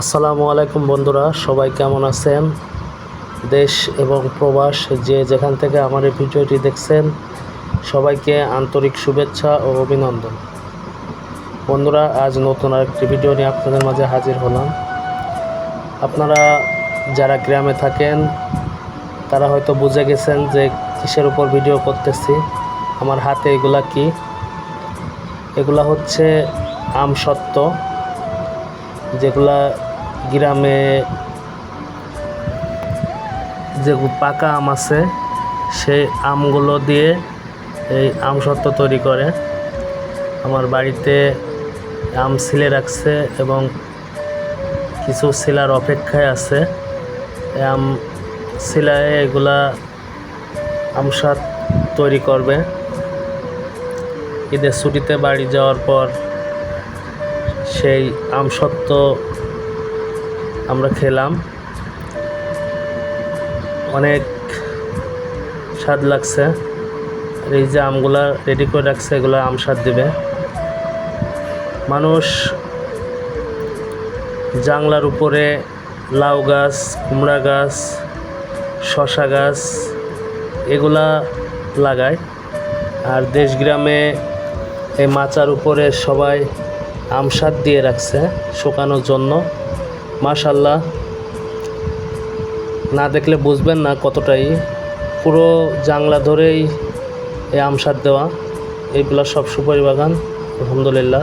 আসসালামু আলাইকুম বন্ধুরা, সবাই কেমন আছেন? দেশ এবং প্রবাস যে যেখান থেকে আমার এই ভিডিওটি দেখছেন, সবাইকে আন্তরিক শুভেচ্ছা ও অভিনন্দন। বন্ধুরা, আজ নতুন আরেকটি ভিডিও নিয়ে আপনাদের মাঝে হাজির হলাম। আপনারা যারা গ্রামে থাকেন, তারা হয়তো বুঝে গেছেন যে কিসের উপর ভিডিও করতেছি। আমার হাতে এগুলা কি? এগুলা হচ্ছে আম সত্ত্ব, যেগুলা গ্রামে যে পাকা আম আছে, সেই আমগুলো দিয়ে এই আম সত্ত্ব তৈরি করে। আমার বাড়িতে আম ছিলে রাখছে এবং কিছু শিলার অপেক্ষায় আছে। আম শিলায় এগুলা আমসাদ তৈরি করবে। ঈদের ছুটিতে বাড়ি যাওয়ার পর সেই আমসত্ত্ব আমরা খেলাম। অনেক স্বাদ লাগছে। এই যে আমগুলা রেডি করে রাখছে, এগুলো আম স্বাদ দেবে। মানুষ জাংলার উপরে লাউ গাছ, কুমড়া গাছ শশা গাছ, এগুলা লাগায়। আর দেশ গ্রামে এই মাচার উপরে সবাই আমসাদ দিয়ে রাখছে শুকানোর জন্য। মাশাল্লাহ না দেখলে বুঝবেন না কতটাই। পুরো জাংলা ধরেই এই আমসার দেওয়া। এইগুলো সব সুপারি বাগান, আলহামদুলিল্লাহ।